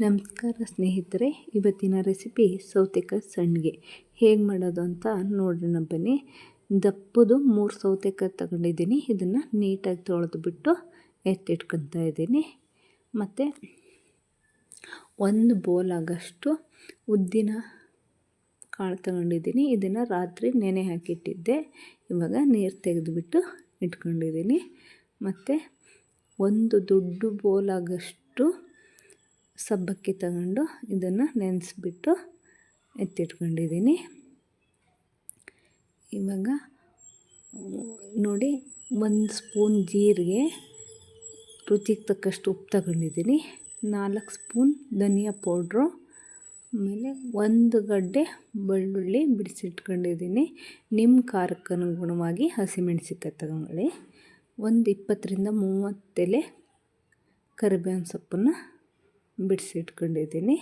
ನಮಸ್ಕಾರ ಸ್ನೇಹಿತರೆ, ಇವತ್ತಿನ ರೆಸಿಪಿ ಸೌತೆಕಾಯಿ ಸಂಡಿಗೆ ಹೇಗೆ ಮಾಡೋದು ಅಂತ ನೋಡೋಣ ಬನ್ನಿ. ದಪ್ಪದು ಮೂರು ಸೌತೆಕಾಯಿ ತಗೊಂಡಿದ್ದೀನಿ. ಇದನ್ನು ನೀಟಾಗಿ ತೊಳೆದ್ಬಿಟ್ಟು ಎತ್ತಿಟ್ಕೊತಾ ಇದ್ದೀನಿ. ಮತ್ತು ಒಂದು ಬೋಲ್ ಆಗಷ್ಟು ಉದ್ದಿನ ಕಾಳು ತಗೊಂಡಿದ್ದೀನಿ. ಇದನ್ನು ರಾತ್ರಿ ನೆನೆ ಹಾಕಿಟ್ಟಿದ್ದೆ. ಇವಾಗ ನೀರು ತೆಗೆದುಬಿಟ್ಟು ಇಟ್ಕೊಂಡಿದ್ದೀನಿ. ಮತ್ತು ಒಂದು ದೊಡ್ಡ ಬೋಲ್ ಆಗಷ್ಟು ಸಬ್ಬಕ್ಕಿ ತಗೊಂಡು ಇದನ್ನು ನೆನೆಸ್ಬಿಟ್ಟು ಎತ್ತಿಟ್ಕೊಂಡಿದ್ದೀನಿ. ಇವಾಗ ನೋಡಿ ಒಂದು ಸ್ಪೂನ್ ಜೀರಿಗೆ ರುಚಿಗೆ ತಕ್ಕಷ್ಟು ಉಪ್ಪು ತಗೊಂಡಿದ್ದೀನಿ. ನಾಲ್ಕು ಸ್ಪೂನ್ ಧನಿಯಾ ಪೌಡ್ರು, ಆಮೇಲೆ ಒಂದು ಗಡ್ಡೆ ಬೆಳ್ಳುಳ್ಳಿ ಬಿಡಿಸಿಟ್ಕೊಂಡಿದ್ದೀನಿ. ನಿಮ್ಮ ಖಾರಕ್ಕೆ ಅನುಗುಣವಾಗಿ ಹಸಿಮೆಣಸಿಕಾಯಿ ತಗೊಳ್ಳಿ. ಒಂದು ಇಪ್ಪತ್ತರಿಂದ ಮೂವತ್ತೆಲೆ ಕರಿಬೇವಿನ ಸೊಪ್ಪನ್ನು ಬಿಡಿಸಿಟ್ಕೊಂಡಿದ್ದೀನಿ.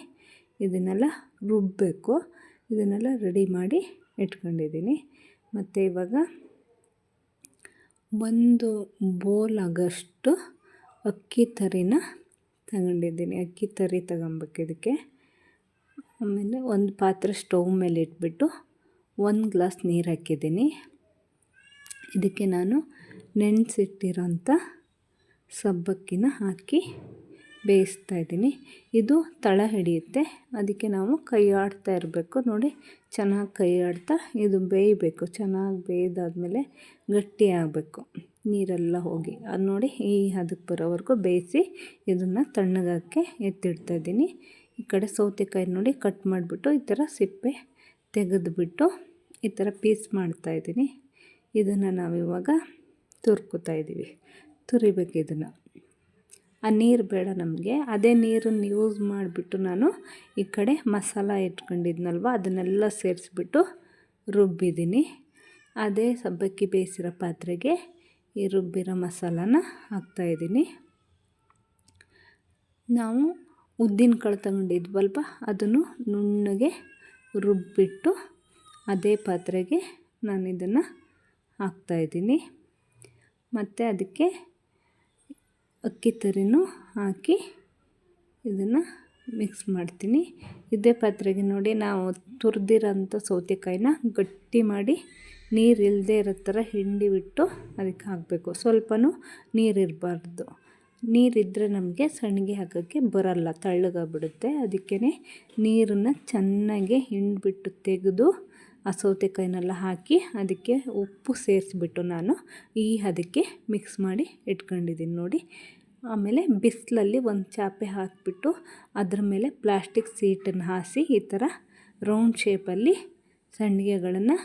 ಇದನ್ನೆಲ್ಲ ರುಬ್ಬಬೇಕು ಇದನ್ನೆಲ್ಲ ರೆಡಿ ಮಾಡಿ ಇಟ್ಕೊಂಡಿದ್ದೀನಿ. ಮತ್ತು ಇವಾಗ ಒಂದು ಬೋಲ್ ಆಗೋಷ್ಟು ಅಕ್ಕಿ ತರಿನ ತಗೊಂಡಿದ್ದೀನಿ. ಅಕ್ಕಿ ತರಿ ತಗೊಬೇಕು ಇದಕ್ಕೆ. ಆಮೇಲೆ ಒಂದು ಪಾತ್ರೆ ಸ್ಟವ್ ಮೇಲೆ ಇಟ್ಬಿಟ್ಟು ಒಂದು ಗ್ಲಾಸ್ ನೀರು ಹಾಕಿದ್ದೀನಿ. ಇದಕ್ಕೆ ನಾನು ನೆನೆಸಿಟ್ಟಿರೋಂಥ ಸಬ್ಬಕ್ಕಿನ ಹಾಕಿ ಬೇಯಿಸ್ತಾ ಇದ್ದೀನಿ. ಇದು ತಳ ಹಿಡಿಯುತ್ತೆ. ಅದಕ್ಕೆ ನಾವು ಕೈ ಆಡ್ತಾ ಇರಬೇಕು. ನೋಡಿ, ಚೆನ್ನಾಗಿ ಕೈ ಆಡ್ತಾ ಇದು ಬೇಯಬೇಕು. ಚೆನ್ನಾಗಿ ಬೇಯ್ದಾದ್ಮೇಲೆ ಗಟ್ಟಿ ಆಗಬೇಕು. ನೀರೆಲ್ಲ ಹೋಗಿ. ಅದು ನೋಡಿ ಈ ಹದಕ್ಕೆ ಬರೋವರೆಗೂ ಬೇಯಿಸಿ ಇದನ್ನು ತಣ್ಣಗಾಕೆ ಎತ್ತಿಡ್ತಾ ಇದ್ದೀನಿ. ಈ ಕಡೆ ಸೌತೆಕಾಯಿ ನೋಡಿ ಕಟ್ ಮಾಡಿಬಿಟ್ಟು ಈ ಥರ ಸಿಪ್ಪೆ ತೆಗೆದುಬಿಟ್ಟು ಈ ಥರ ಪೀಸ್ ಮಾಡ್ತಾಯಿದ್ದೀನಿ ಇದನ್ನು ನಾವಿವಾಗ ತುರ್ಕೋತಾ ಇದ್ದೀವಿ. ತುರಿಬೇಕು ಇದನ್ನು. ಆ ನೀರು ಬೇಡ ನಮಗೆ. ಅದೇ ನೀರನ್ನು ಯೂಸ್ ಮಾಡಿಬಿಟ್ಟು ನಾನು ಈ ಕಡೆ ಮಸಾಲ ಇಟ್ಕೊಂಡಿದ್ನಲ್ವ, ಅದನ್ನೆಲ್ಲ ಸೇರಿಸ್ಬಿಟ್ಟು ರುಬ್ಬಿದ್ದೀನಿ. ಅದೇ ಸಬ್ಬಕ್ಕಿ ಬೇಯಿಸಿರೋ ಪಾತ್ರೆಗೆ ಈ ರುಬ್ಬಿರೋ ಮಸಾಲಾನ ಹಾಕ್ತಾಯಿದ್ದೀನಿ ನಾವು ಉದ್ದಿನ ಕಾಳು ತಗೊಂಡಿದ್ವಲ್ವ, ಅದನ್ನು ನುಣ್ಣಗೆ ರುಬ್ಬಿಟ್ಟು ಅದೇ ಪಾತ್ರೆಗೆ ನಾನು ಇದನ್ನು ಹಾಕ್ತಾಯಿದ್ದೀನಿ ಮತ್ತು ಅದಕ್ಕೆ ಅಕ್ಕಿ ತರಿನೂ ಹಾಕಿ ಇದನ್ನು ಮಿಕ್ಸ್ ಮಾಡ್ತೀನಿ. ಇದೇ ಪಾತ್ರೆಗೆ ನೋಡಿ ನಾವು ತುರಿದಿರೋಂಥ ಸೌತೆಕಾಯಿನ ಗಟ್ಟಿ ಮಾಡಿ ನೀರು ಇಲ್ಲದೆ ಇರೋ ಥರ ಹಿಂಡಿ ಬಿಟ್ಟು ಅದಕ್ಕೆ ಹಾಕಬೇಕು. ಸ್ವಲ್ಪನೂ ನೀರಿರಬಾರ್ದು ನೀರಿದ್ದರೆ ನಮಗೆ ಸಣ್ಣಗೆ ಹಾಕೋಕ್ಕೆ ಬರಲ್ಲ, ತಳ್ಳಗಾಗ್ಬಿಡುತ್ತೆ. ಅದಕ್ಕೇ ನೀರನ್ನು ಚೆನ್ನಾಗಿ ಹಿಂಡಿಬಿಟ್ಟು ತೆಗೆದು ಆ ಸೌತೆಕಾಯಿನೆಲ್ಲ ಹಾಕಿ ಅದಕ್ಕೆ ಉಪ್ಪು ಸೇರಿಸ್ಬಿಟ್ಟು ನಾನು ಈ ಅದಕ್ಕೆ ಮಿಕ್ಸ್ ಮಾಡಿ ಇಟ್ಕೊಂಡಿದ್ದೀನಿ ನೋಡಿ. ಆಮೇಲೆ ಬಿಸಿಲಲ್ಲಿ ಒಂದು ಚಾಪೆ ಹಾಕಿಬಿಟ್ಟು ಅದರ ಮೇಲೆ ಪ್ಲಾಸ್ಟಿಕ್ ಸೀಟನ್ನು ಹಾಸಿ ಈ ಥರ ರೌಂಡ್ ಶೇಪಲ್ಲಿ ಸಂಡಿಗೆಗಳನ್ನು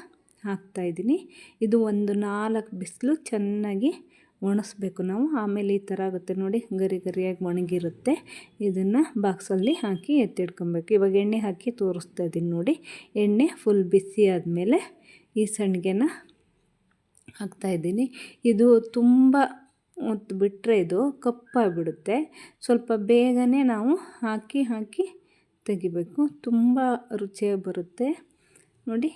ಹಾಕ್ತಾಯಿದ್ದೀನಿ ಇದು ಒಂದು ನಾಲ್ಕು ಬಿಸಿಲು ಚೆನ್ನಾಗಿ ಒಣಗಿಸ್ಬೇಕು ನಾವು. ಆಮೇಲೆ ಈ ಥರ ಆಗುತ್ತೆ ನೋಡಿ, ಗರಿ ಗರಿಯಾಗಿ ಒಣಗಿರುತ್ತೆ. ಇದನ್ನು ಬಾಕ್ಸಲ್ಲಿ ಹಾಕಿ ಎತ್ತಿಡ್ಕೊಬೇಕು ಇವಾಗ ಎಣ್ಣೆ ಹಾಕಿ ತೋರಿಸ್ತಾ ಇದ್ದೀನಿ ನೋಡಿ. ಎಣ್ಣೆ ಫುಲ್ ಬಿಸಿ ಆದಮೇಲೆ ಈ ಸಂಡಿಗೆನ ಹಾಕ್ತಾಯಿದ್ದೀನಿ ಇದು ತುಂಬ ಹೊತ್ತು ಬಿಟ್ಟರೆ ಇದು ಕಪ್ಪಾಗಿಬಿಡುತ್ತೆ. ಸ್ವಲ್ಪ ಬೇಗನೆ ನಾವು ಹಾಕಿ ಹಾಕಿ ತೆಗಿಬೇಕು. ತುಂಬ ರುಚಿಯಾಗಿ ಬರುತ್ತೆ. ನೋಡಿ,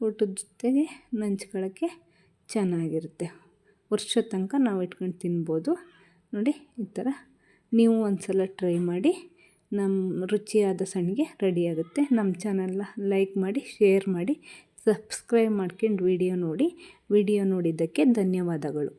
ಊಟದ ಜೊತೆಗೆ ನಂಚ್ಕೊಳ್ಳೋಕ್ಕೆ ಚೆನ್ನಾಗಿರುತ್ತೆ. ವರ್ಷದ ತನಕ ನಾವು ಇಟ್ಕೊಂಡು ತಿನ್ಬೋದು. ನೋಡಿ, ಈ ಥರ ನೀವು ಒಂದು ಸಲ ಟ್ರೈ ಮಾಡಿ, ನಮ್ಮ ರುಚಿಯಾದ ಸಣ್ಣಗೆ ರೆಡಿಯಾಗುತ್ತೆ ನಮ್ಮ ಚಾನಲ್ನ ಲೈಕ್ ಮಾಡಿ ಶೇರ್ ಮಾಡಿ ಸಬ್ಸ್ಕ್ರೈಬ್ ಮಾಡ್ಕೊಂಡು ವಿಡಿಯೋ ನೋಡಿ. ವಿಡಿಯೋ ನೋಡಿದ್ದಕ್ಕೆ ಧನ್ಯವಾದಗಳು.